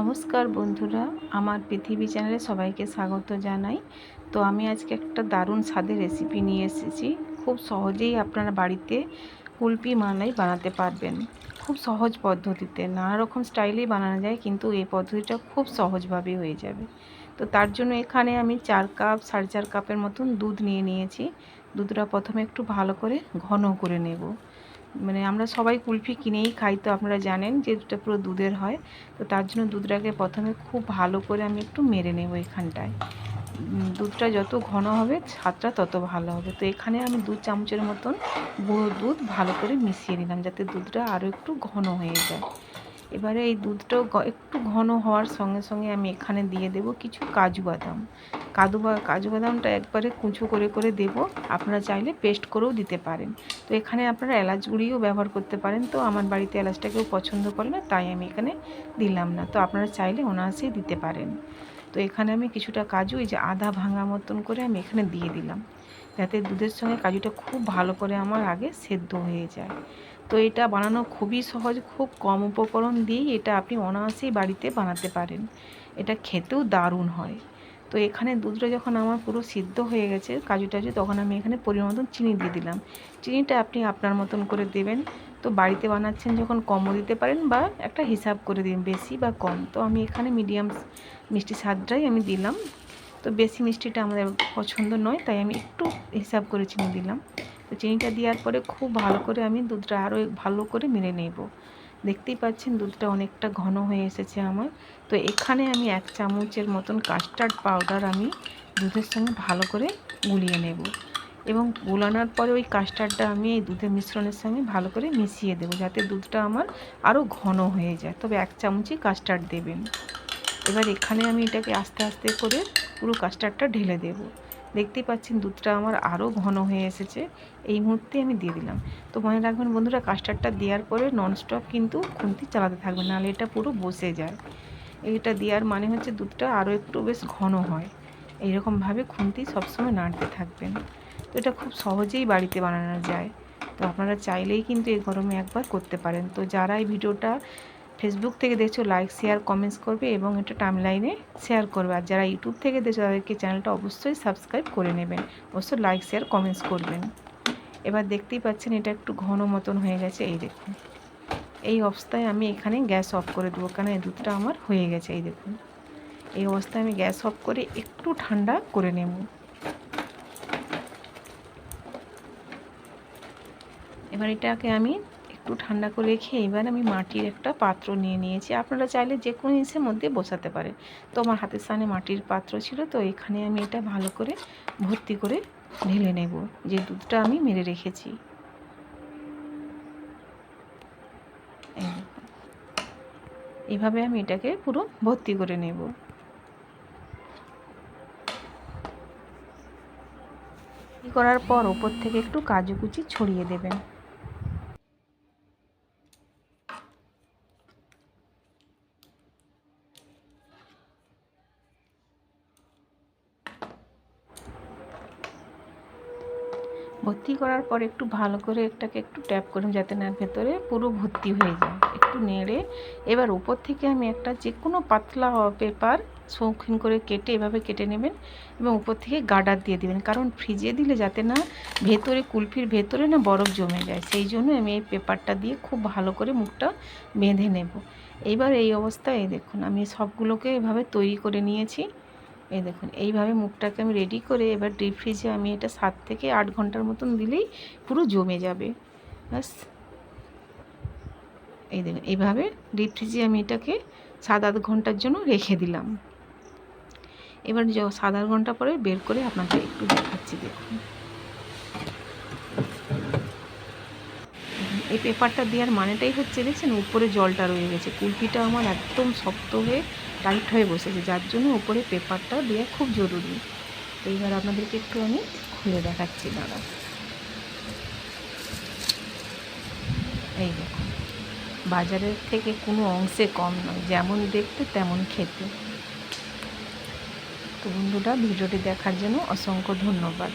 নমস্কার বন্ধুরা, আমার পৃথিবী চ্যানেলে সবাইকে স্বাগত জানাই। তো আমি আজকে একটা দারুণ স্বাদের রেসিপি নিয়ে এসেছি। খুব সহজেই আপনারা বাড়িতে কুলপি মালাই বানাতে পারবেন। খুব সহজ পদ্ধতিতে, নানা রকম স্টাইলেই বানানো যায়, কিন্তু এই পদ্ধতিটা খুব সহজভাবে হয়ে যাবে। তো তার জন্য এখানে আমি চার কাপ, সাড়ে চার কাপের মতন দুধ নিয়ে নিয়েছি। দুধটা প্রথমে একটু ভালো করে ঘন করে নেব। মানে আমরা সবাই কুলফি কিনেই খাই তো আপনারা জানেন যে দুধটা পুরো দুধের হয়। তো তার জন্য দুধটাকে প্রথমে খুব ভালো করে আমি একটু মেরে নেব এখানটায়। দুধটা যত ঘন হবে, স্বাদটা তত ভালো হবে। তো এখানে আমি দু চামচের মতন গুঁড়ো দুধ ভালো করে মিশিয়ে নিলাম যাতে দুধটা আরও একটু ঘন হয়ে যায়। এবারে এই দুধটাও একটু ঘন হওয়ার সঙ্গে সঙ্গে আমি এখানে দিয়ে দেব কিছু কাজু বাদাম। কাজু বা কাজু বাদামটা একবারে কুঁচো করে করে দেব। আপনারা চাইলে পেস্ট করেও দিতে পারেন। তো এখানে আপনারা এলাচ গুঁড়িও ব্যবহার করতে পারেন। তো আমার বাড়িতে এলাচটা কেউ পছন্দ করে না, তাই আমি এখানে দিলাম না। তো আপনারা চাইলে অনায়াসেই দিতে পারেন। তো এখানে আমি কিছুটা কাজু, এই যে আধা ভাঙা মতন করে আমি এখানে দিয়ে দিলাম। যাতে দুধের সঙ্গে কাজুটা খুব ভালো করে আমার আগে সেদ্ধ হয়ে যায়। তো এটা বানানো খুবই সহজ, খুব কম উপকরণ দিয়েই এটা আপনি অনায়াসেই বাড়িতে বানাতে পারেন। এটা খেতেও দারুণ হয়। তো এখানে দুধটা যখন আমার পুরো সিদ্ধ হয়ে গেছে, কাজু টাজু, তখন আমি এখানে পরিমাণ মতন চিনি দিয়ে দিলাম। চিনিটা আপনি আপনার মতন করে দেবেন। তো বাড়িতে বানাচ্ছেন যখন কমও দিতে পারেন বা একটা হিসাব করে দিন, বেশি বা কম। তো আমি এখানে মিডিয়াম মিষ্টি স্বাদটাই আমি দিলাম। তো বেশি মিষ্টিটা আমাদের পছন্দ নয়, তাই আমি একটু হিসাব করে চিনি দিলাম। তো চিনিটা দেওয়ার পরে খুব ভালো করে আমি দুধটা আরও ভালো করে মেরে নেব। দেখতেই পাচ্ছেন দুধটা অনেকটা ঘন হয়ে এসেছে আমার। তো এখানে আমি এক চামচের মতন কাস্টার্ড পাউডার আমি দুধের সঙ্গে ভালো করে গুলিয়ে নেব। এবং গোলানোর পরে ওই কাস্টার্ডটা আমি এই দুধের মিশ্রণের সঙ্গে ভালো করে মিশিয়ে দেবো যাতে দুধটা আমার আরও ঘন হয়ে যায়। তবে এক চামচই কাস্টার্ড দেবেন। এবার এখানে আমি এটাকে আস্তে আস্তে করে পুরো কাস্টার্ডটা ঢেলে দেবো। দেখতেই পাচ্ছেন দুধটা আমার আরও ঘন হয়ে এসেছে। এই মুহূর্তে আমি দিয়ে দিলাম। তো মনে রাখবেন বন্ধুরা কাস্টার্ডটা দেওয়ার পরে ননস্টপ কিন্তু খুন্তি চালাতে থাকবে, নাহলে এটা পুরো বসে যায়। এটা দেওয়ার মানে হচ্ছে দুধটা আরও একটু বেশ ঘন হয়। এইরকমভাবে খুন্তি সবসময় নাড়তে থাকবেন। তো এটা খুব সহজেই বাড়িতে বানানো যায়। তো আপনারা চাইলেই কিন্তু এই গরমে একবার করতে পারেন। তো যারা এই ভিডিওটা ফেসবুক থেকে দেখছ লাইক শেয়ার কমেন্টস করবে এবং এটা টাইমলাইনে শেয়ার করবে। আর যারা ইউটিউব থেকে দেখছ, তাদেরকে চ্যানেলটা অবশ্যই সাবস্ক্রাইব করে নেবেন। অবশ্যই লাইক শেয়ার কমেন্টস করবেন। এবার দেখতেই পাচ্ছেন, এটা একটু ঘন মতন হয়ে গেছে। এই দেখুন। এই অবস্থায় আমি এখানে গ্যাস অফ করে দেবো কারণ এই দুধটা আমার হয়ে গেছে। এই দেখুন। এই অবস্থায় আমি গ্যাস অফ করে একটু ঠান্ডা করে নেব। এবার এটাকে আমি একটু ঠান্ডা করে রেখে এবার আমি মাটির একটা পাত্র নিয়ে নিয়েছি। আপনারা চাইলে যে কোনো জিনিসের মধ্যে বসাতে পারেন। তো আমার হাতের সামনে মাটির পাত্র ছিল, তো এখানে আমি এটা ভালো করে ভর্তি করে ঢেলে নেব। যে দুধটা আমি মেরে রেখেছি। এভাবে আমি এটাকে পুরো ভর্তি করে নেব। করার পর ওপর থেকে একটু কাজু কুচি ছড়িয়ে দেবেন। ভর্তি করার পর একটু ভালো করে একটাকে একটু ট্যাপ করুন যাতে না ভেতরে পুরো ভর্তি হয়ে যায়। একটু নেড়ে এবার উপর থেকে আমি একটা যে কোনো পাতলা পেপার শৌখিন করে কেটে এভাবে কেটে নেবেন এবং উপর থেকে গার্ডার দিয়ে দেবেন। কারণ ফ্রিজে দিলে যাতে না ভেতরে কুলফির ভেতরে না বরফ জমে যায়। সেই জন্য আমি এই পেপারটা দিয়ে খুব ভালো করে মুখটা বেঁধে নেব। এইবার এই অবস্থায় দেখুন, আমি সবগুলোকে এভাবে তৈরি করে নিয়েছি। এই দেখুন, এইভাবে মুখটাকে আমি রেডি করে এবার ডিপ ফ্রিজে আমি এটা সাত থেকে আট ঘণ্টার মতন দিলেই পুরো জমে যাবে। ব্যাস। এই দেখুন, এইভাবে ডিপ ফ্রিজে আমি এটাকে সাত আট ঘণ্টার জন্য রেখে দিলাম। এবার সাত আট ঘণ্টা পরে বের করে আপনাকে একটু দেখাচ্ছি, দেখুন। এই পেপারটা দেওয়ার মানেটাই হচ্ছে, দেখছেন? উপরে জলটা রয়ে গেছে। কুলপিটা আমার একদম শক্ত হয়ে টাইট হয়ে বসেছে, যার জন্য উপরে পেপারটা দেওয়া খুব জরুরি। তো এবার আপনাদেরকে একটু আমি খুলে দেখাচ্ছি দাদা এই দেখুন, বাজারের থেকে কোনো অংশে কম নয়, যেমন দেখতে তেমন খেতে। তো বন্ধুরা, ভিডিওটি দেখার জন্য অসংখ্য ধন্যবাদ।